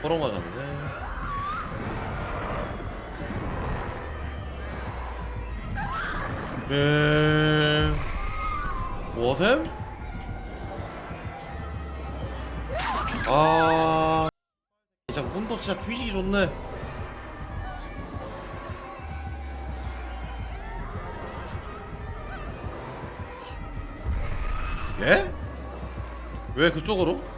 뭐 개뽀로 맞았네 예 뭐셈? 아 진짜 문도 진짜 뒤지기 좋네 예? 왜 그쪽으로?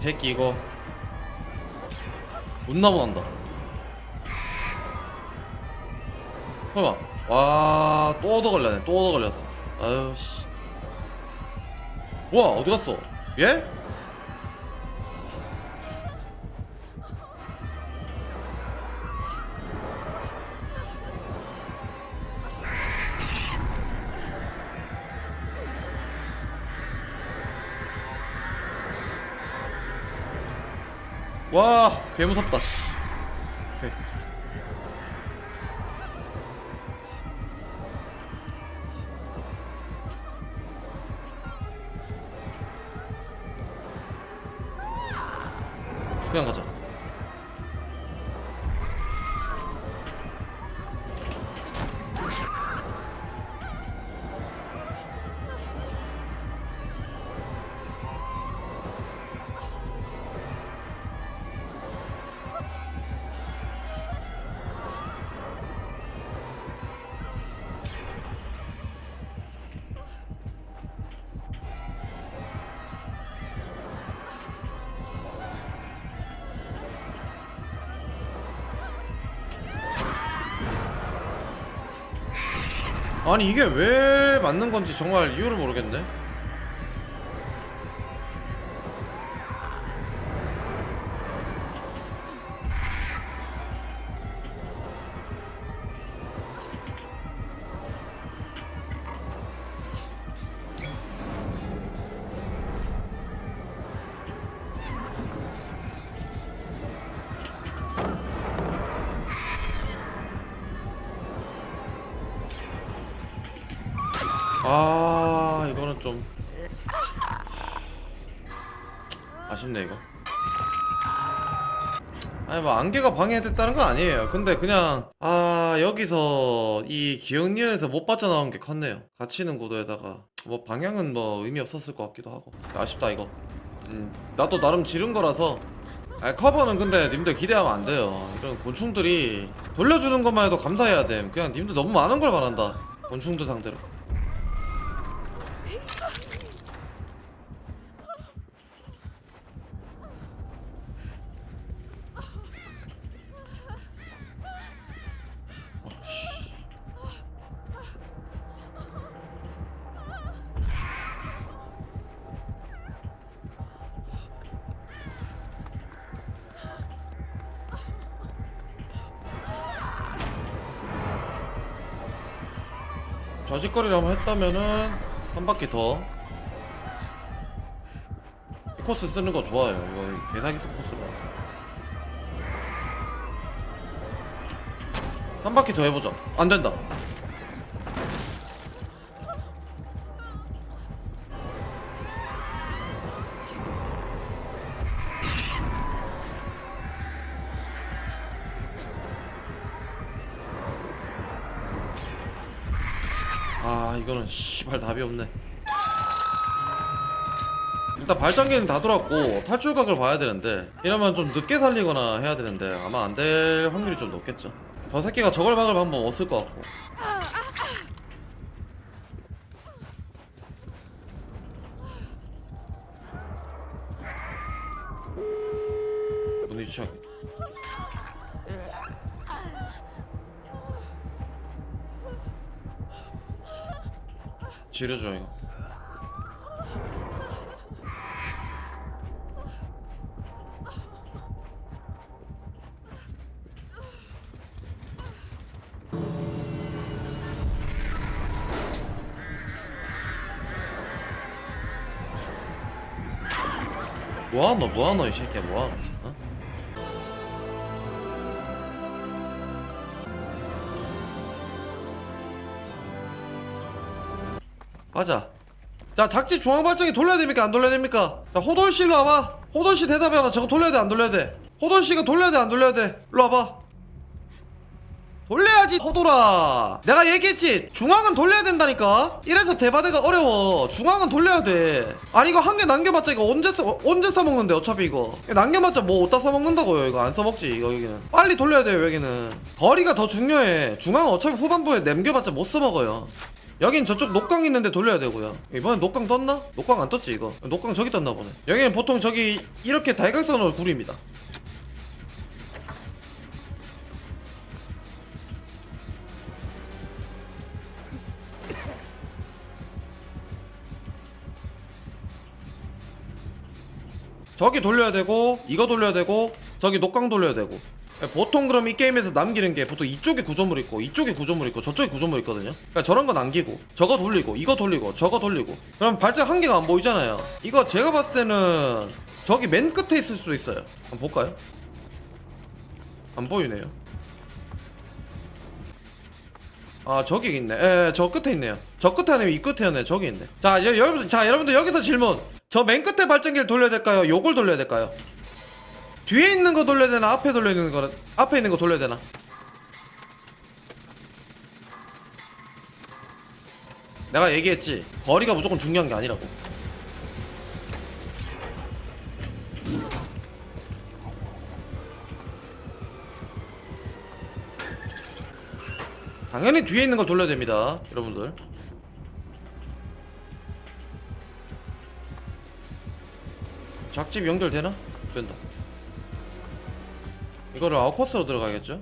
새끼 이거 존나 못한다. 설마, 와, 또 얻어 걸렸네. 또 얻어 걸렸어. 아유 씨. 뭐야, 어디 갔어? 얘? 와, 개 무섭다. 씨. 그냥 가자. 아니 이게 왜 맞는 건지 정말 이유를 모르겠네. 아쉽네 이거. 아니 뭐 안개가 방해됐다는 건 아니에요. 근데 그냥 아 여기서 이 기억니에서 못 빠져나온 게 컸네요. 갇히는 구도에다가 뭐 방향은 뭐 의미 없었을 것 같기도 하고. 아쉽다 이거. 음 나도 나름 지른 거라서. 아 커버는 근데 님들 기대하면 안 돼요. 이런 곤충들이 돌려주는 것만 해도 감사해야 돼 그냥 님들 너무 많은 걸 바란다. 곤충들 상대로 저짓거리를 한번 했다면은 한 바퀴 더. 이 코스 쓰는 거 좋아요. 이거 개사기성 코스라. 한 바퀴 더 해보자. 안 된다. 이거는 씨발 답이 없네. 일단 발전기는 다 돌았고 탈출각을 봐야 되는데 이러면 좀 늦게 살리거나 해야 되는데 아마 안 될 확률이 좀 높겠죠. 저 새끼가 저걸 막을 방법 없을 것 같고. 문이 취하게 지르죠 이거 뭐하노 뭐하노 이 새끼야 뭐하노 어? 가자. 자 작지 중앙발전기 돌려야 됩니까? 안 돌려야 됩니까? 자 호돌씨로 와봐. 호돌씨 대답해봐. 저거 돌려야 돼 안 돌려야 돼? 호돌씨가 돌려야 돼 안 돌려야 돼? 일로 와봐. 돌려야지 호돌아. 내가 얘기했지? 중앙은 돌려야 된다니까? 이래서 대바대가 어려워. 중앙은 돌려야 돼. 아니 이거 한 개 남겨봤자 이거 언제 써 언제 써먹는데 어차피 이거? 남겨봤자 뭐 어디다 써먹는다고요? 이거 안 써먹지 이거 여기는. 빨리 돌려야 돼요 여기는. 거리가 더 중요해. 중앙은 어차피 후반부에 남겨봤자 못 써먹어요 여긴 저쪽 녹강 있는데 돌려야 되고요. 이번엔 녹강 떴나? 녹강 안 떴지 이거? 녹강 저기 떴나 보네. 여기는 보통 저기 이렇게 대각선으로 구립니다. 저기 돌려야 되고 이거 돌려야 되고 저기 녹강 돌려야 되고 보통 그럼 이 게임에서 남기는 게 보통 이쪽에 구조물 있고 이쪽에 구조물 있고 저쪽에 구조물 있거든요. 그러니까 저런 거 남기고 저거 돌리고 이거 돌리고 저거 돌리고. 그럼 발작 한 개가 안 보이잖아요. 이거 제가 봤을 때는 저기 맨 끝에 있을 수도 있어요. 한번 볼까요? 안 보이네요. 아 저기 있네. 예, 저 끝에 있네요. 저 끝에 아니면 이 끝에 네. 저기 있네. 자 이제 여러분들 자 여러분들 여기서 질문. 저 맨 끝에 발전기를 돌려야 될까요? 요걸 돌려야 될까요 뒤에 있는 거 돌려야 되나? 앞에 돌려야 되는 거 앞에 있는 거 돌려야 되나? 내가 얘기했지. 거리가 무조건 중요한 게 아니라고. 당연히 뒤에 있는 걸 돌려야 됩니다 여러분들. 작집 연결되나? 된다 이거를 아웃코스로 들어가겠죠?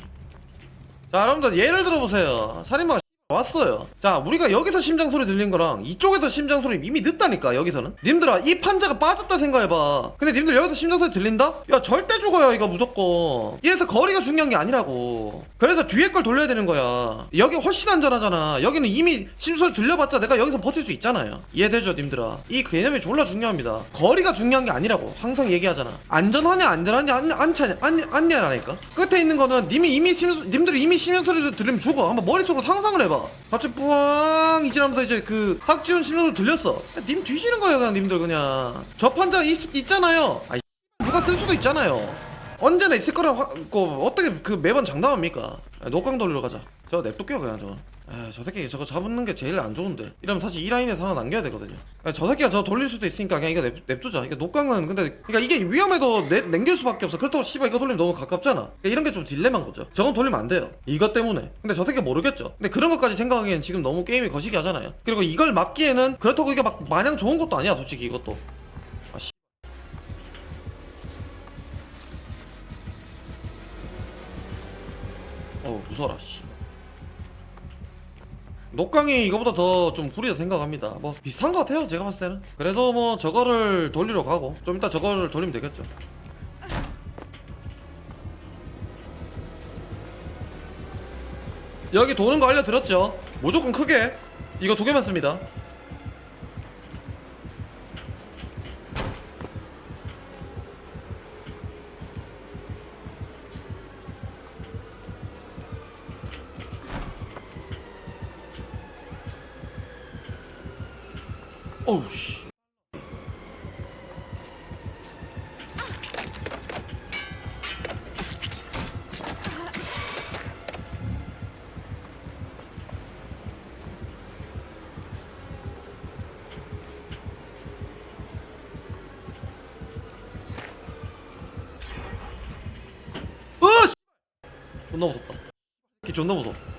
자 여러분들 예를 들어보세요 살인마가 왔어요. 자 우리가 여기서 심장 소리 들린 거랑 이쪽에서 심장 소리 이미 늦다니까 여기서는. 님들아 이 판자가 빠졌다 생각해봐. 근데 님들 여기서 심장 소리 들린다? 야 절대 죽어요 이거 무조건. 이래서 거리가 중요한 게 아니라고. 그래서 뒤에 걸 돌려야 되는 거야. 여기 훨씬 안전하잖아. 여기는 이미 심장 소리 들려봤자 내가 여기서 버틸 수 있잖아요. 이해되죠 님들아? 이 개념이 졸라 중요합니다. 거리가 중요한 게 아니라고. 항상 얘기하잖아. 안전하냐 안전하냐 안, 안차냐 안, 안냐라니까. 끝에 있는 거는 님이 이미 심, 님들이 이미 심장 소리를 들으면 죽어. 한번 머릿속으로 상상을 해봐 갑자기 뿌앙 이지라면서 이제 그 심장 소리 들렸어. 야, 님 뒤지는 거예요 그냥 님들 그냥. 저 판자 있, 있잖아요. 아 누가 쓸 수도 있잖아요. 언제나 있을 거라고 하- 그 어떻게 그 매번 장담합니까? 야, 녹강 돌리러 가자. 저 냅둘게요 그냥 저거. 아, 저 새끼 저거 잡는 게 제일 안 좋은데. 이러면 사실 이 라인에서 하나 남겨야 되거든요. 야, 저 새끼가 저 돌릴 수도 있으니까 그냥 이거 냅, 냅두자. 이게 녹강은 근데 그러니까 이게 위험해도 내, 남길 수밖에 없어. 그렇다고 씨발 이거 돌리면 너무 가깝잖아. 그러니까 이런 게 좀 딜레마인 거죠. 저건 돌리면 안 돼요. 이것 때문에. 근데 저 새끼 모르겠죠. 근데 그런 것까지 생각하기엔 지금 너무 게임이 거시기 하잖아요. 그리고 이걸 막기에는 그렇다고 이게 막 마냥 좋은 것도 아니야 솔직히 이것도 어우 무서워라 씨. 녹강이 이거보다 더 좀 구리다 생각합니다. 뭐 비슷한 것 같아요 제가 봤을 때는. 그래도 뭐 저거를 돌리러 가고 좀 이따 저거를 돌리면 되겠죠. 여기 도는 거 알려드렸죠? 무조건 크게. 이거 두 개만 씁니다 어우 씨. 으 씨! 존나 무섭다. 걔 존나 무서워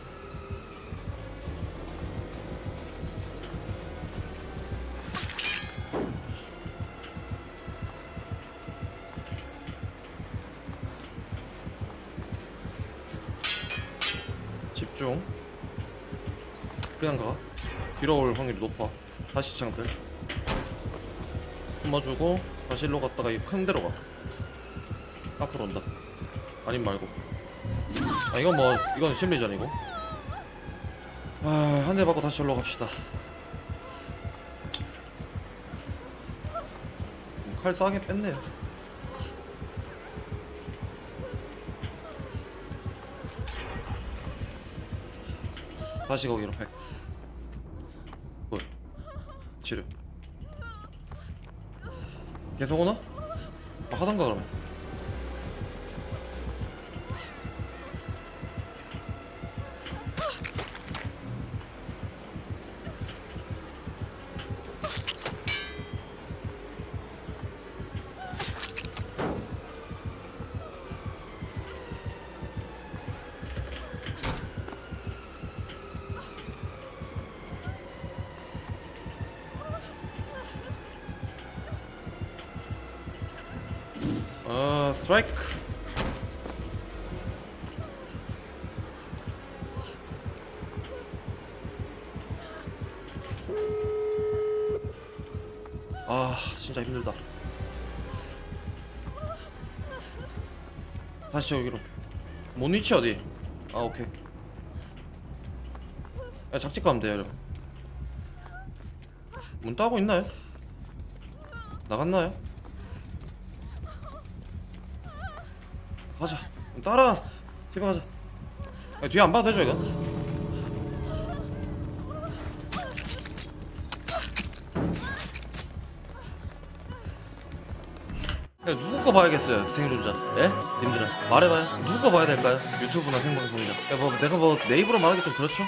집중. 그냥 가. 뒤로 올 확률이 높아. 다시 창들. 숨어주고 다시 일로 갔다가 이큰 데로 가. 앞으로 온다. 아님 말고. 아 이건 뭐 이건 심리전이고. 아한 대 받고 다시 절로 갑시다. 칼 싸게 뺐네요 다시 거기로 팩 굿. 치료 계속 오나? 아, 하던가 그러면 스트라이크 아 진짜 힘들다. 다시 여기로. 뭔 위치 어디? 아 오케이. 야 작집 가면 돼요 여러분. 문 따고 있나요? 나갔나요? 가자 따라 집에 가자 야, 뒤에 안 봐도 되죠 이거? 야, 누구 거 봐야겠어요 생존자 예? 님들은 말해봐요 누구 거 봐야 될까요? 유튜브나 생방송이나 야, 뭐 내가 뭐내 입으로 말하기 좀 그렇죠?